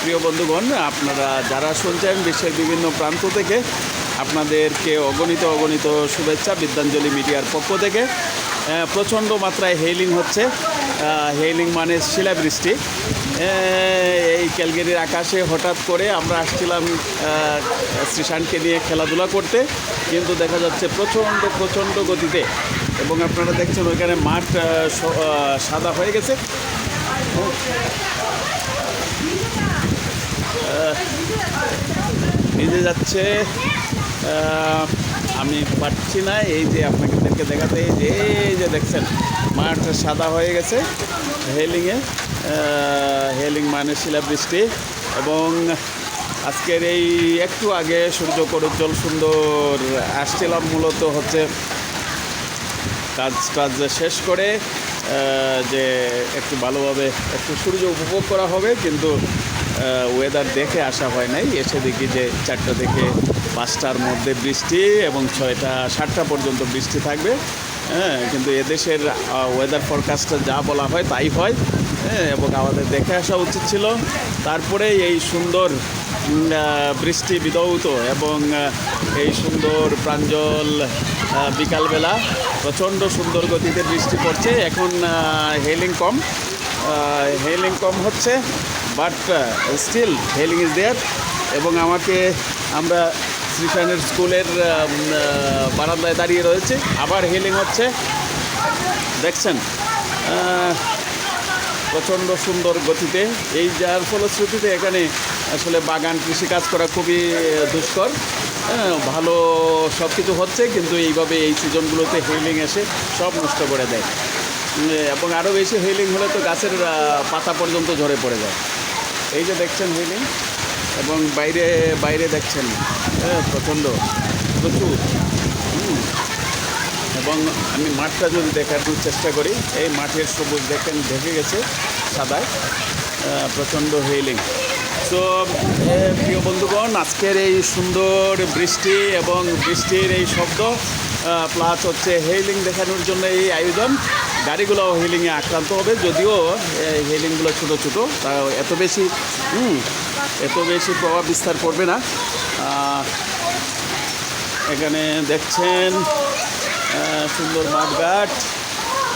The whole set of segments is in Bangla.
প্রিয় বন্ধুগণ, আপনারা যারা শুনছেন বিশ্বের বিভিন্ন প্রান্ত থেকে, আপনাদেরকে অগণিত অগণিত শুভেচ্ছা, বিদ্যাঞ্জলি মিডিয়ার পক্ষ থেকে। প্রচণ্ড মাত্রায় হেইলিং হচ্ছে। হেইলিং মানে শিলাবৃষ্টি। এই ক্যালগেরির আকাশে হঠাৎ করে আমরা আসছিলাম শ্রীশানকে নিয়ে খেলাধুলা করতে। কিন্তু দেখা যাচ্ছে প্রচণ্ড প্রচণ্ড গতিতে, এবং আপনারা দেখছেন ওইখানে মাঠ সাদা হয়ে গেছে। ভিজে যাচ্ছে। আমি পারছি না, এই যে আপনাদেরকে দেখাতে, এই যে এই যে দেখছেন মাঠ সাদা হয়ে গেছে, হেলিংয়ে হেলিং মানে শিলাবৃষ্টি। এবং আজকের এই একটু আগে সূর্য করুজ্জ্বল সুন্দর আসছিলাম, মূলত হচ্ছে কাজ টাজ শেষ করে যে একটু ভালোভাবে একটু সূর্য উপভোগ করা হবে, কিন্তু ওয়েদার দেখে আসা হয় নাই। এসে দেখি যে চারটা থেকে পাঁচটার মধ্যে বৃষ্টি এবং ছয়টা, সাতটা পর্যন্ত বৃষ্টি থাকবে। হ্যাঁ কিন্তু এদেশের ওয়েদার ফরকাস্টটা যা বলা হয় তাই হয়। হ্যাঁ এবং আমাদের দেখে আসা উচিত ছিল। তারপরে এই সুন্দর বৃষ্টি বিধৌত এবং এই সুন্দর প্রাঞ্জল বিকালবেলা প্রচণ্ড সুন্দর গতিতে বৃষ্টি পড়ছে। এখন হেলিং কম। হেলিং কম হচ্ছে। But still healing is there এবং আমাকে আমরা শ্রীশানের স্কুলের বারান্দায় দাঁড়িয়ে রয়েছে। আবার হেলিং হচ্ছে। দেখছেন প্রচণ্ড সুন্দর গতিতে। এই যার ফলশ্রুতিতে এখানে আসলে বাগান কৃষিকাজ করা খুবই দুষ্কর। ভালো সব কিছু হচ্ছে, কিন্তু এইভাবে এই সিজনগুলোতে হেলিং এসে সব নষ্ট করে দেয়। এবং আরও বেশি হেলিং হলে তো গাছের পাতা পর্যন্ত ঝরে পড়ে যায়। এই যে দেখছেন হেলিং এবং বাইরে বাইরে দেখছেন হ্যাঁ প্রচণ্ড, প্রচুর। এবং আমি মাঠটা যদি দেখানোর চেষ্টা করি, এই মাঠের সবুজ দেখেন, ঢেকে গেছে সাদায় প্রচণ্ড হেইলিং তো প্রিয় বন্ধুগণ, আজকের এই সুন্দর বৃষ্টি এবং বৃষ্টির এই শব্দ প্লাস হচ্ছে হেইলিং দেখানোর জন্য এই আয়োজন। গাড়িগুলো হিলিংয়ে আক্রান্ত হবে, যদিও হিলিংগুলো ছোটো ছোটো, তা এত বেশি এত বেশি প্রভাব বিস্তার করবে না। এখানে দেখছেন সুন্দর মাঠঘাট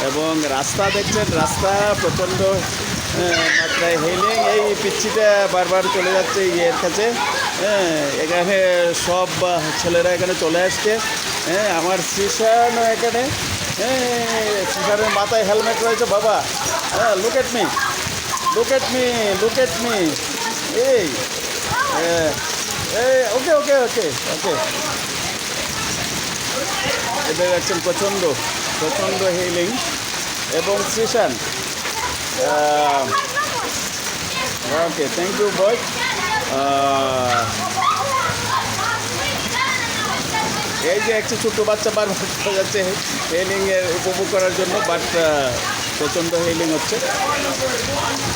এবং রাস্তা দেখছেন, রাস্তা প্রচণ্ড মাত্রায় হেলিং এই পিচ্ছিটা বারবার চলে যাচ্ছে ইয়ের কাছে। এখানে সব ছেলেরা এখানে চলে আসছে। হ্যাঁ আমার শ্রীশানও এখানে। হ্যাঁ মাথায় হেলমেট রয়েছে বাবা। হ্যাঁ look at me look at me look at me এই হ্যাঁ, এই ওকে ওকে ওকে ওকে এদের একজন প্রচণ্ড প্রচণ্ড হিলিং এবং শ্রীশান ওকে থ্যাংক ইউ বয় এই যে একটি ছোট্ট বাচ্চা বারবার চলে যাচ্ছে হেলিংয়ের উপভোগ করার জন্য বাট প্রচণ্ড হেলিং হচ্ছে।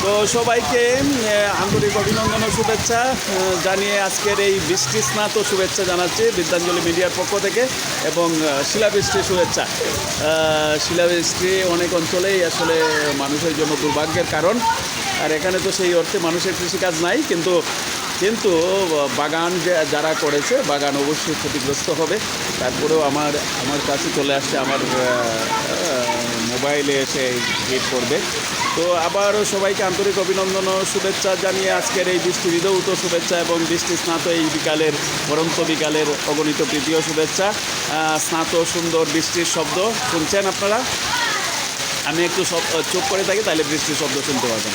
তো সবাইকে আন্তরিক অভিনন্দন ও শুভেচ্ছা জানিয়ে আজকের এই বৃষ্টি স্নাত শুভেচ্ছা জানাচ্ছি বিদ্যাঞ্জলি মিডিয়ার পক্ষ থেকে, এবং শিলাবৃষ্টির শুভেচ্ছা। শিলাবৃষ্টি অনেক অঞ্চলেই আসলে মানুষের জন্য দুর্ভাগ্যের কারণ। আর এখানে তো সেই অর্থে মানুষের কৃষিকাজ নাই, কিন্তু কিন্তু বাগান যারা করেছে, বাগান অবশ্যই ক্ষতিগ্রস্ত হবে। তারপরেও আমার আমার কাছে চলে আসছে, আমার মোবাইলে এসে হিট করবে। তো আবারও সবাইকে আন্তরিক অভিনন্দন ও শুভেচ্ছা জানিয়ে আজকের এই বৃষ্টি বিধৌত শুভেচ্ছা এবং বৃষ্টি স্নাত এই বিকালের পরন্ত বিকালের অগণিত প্রীতীয় শুভেচ্ছা। স্নাত সুন্দর বৃষ্টির শব্দ শুনছেন আপনারা? আমি একটু চুপ করে থাকি, তাহলে বৃষ্টির শব্দ শুনতে পাবেন।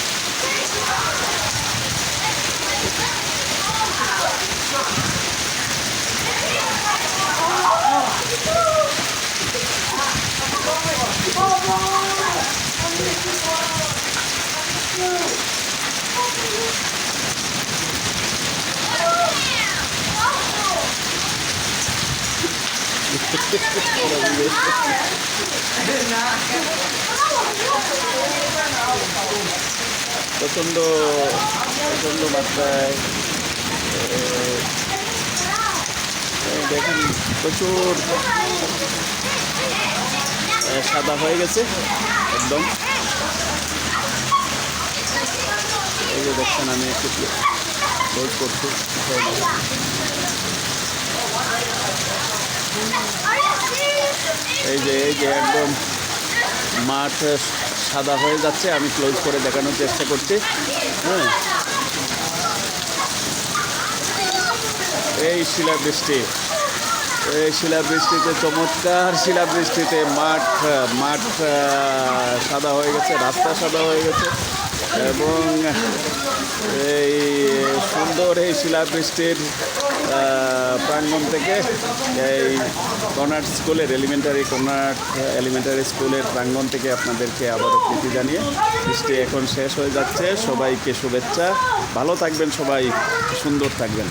প্রচণ্ড প্রচণ্ড মাত্রায় দেখেন, প্রচুর সাদা হয়ে গেছে, একদম। এই যে দেখছেন, আমি একটু ক্লোজ করছি। এই যে এই যে একদম মাঠ সাদা হয়ে যাচ্ছে, আমি ক্লোজ করে দেখানোর চেষ্টা করছি। হ্যাঁ। এই শিলাবৃষ্টি, এই শিলাবৃষ্টিতে চমৎকার শিলাবৃষ্টিতে মাঠ মাঠ সাদা হয়ে গেছে, রাস্তা সাদা হয়ে গেছে। এবং এই সুন্দর এই শিলাবৃষ্টির প্রাঙ্গণ থেকে এই কর্নাট স্কুলের এলিমেন্টারি কর্নাট এলিমেন্টারি স্কুলের প্রাঙ্গণ থেকে আপনাদেরকে আবারও প্রীতি জানিয়ে বৃষ্টি এখন শেষ হয়ে যাচ্ছে। সবাইকে শুভেচ্ছা। ভালো থাকবেন সবাই, সুন্দর থাকবেন।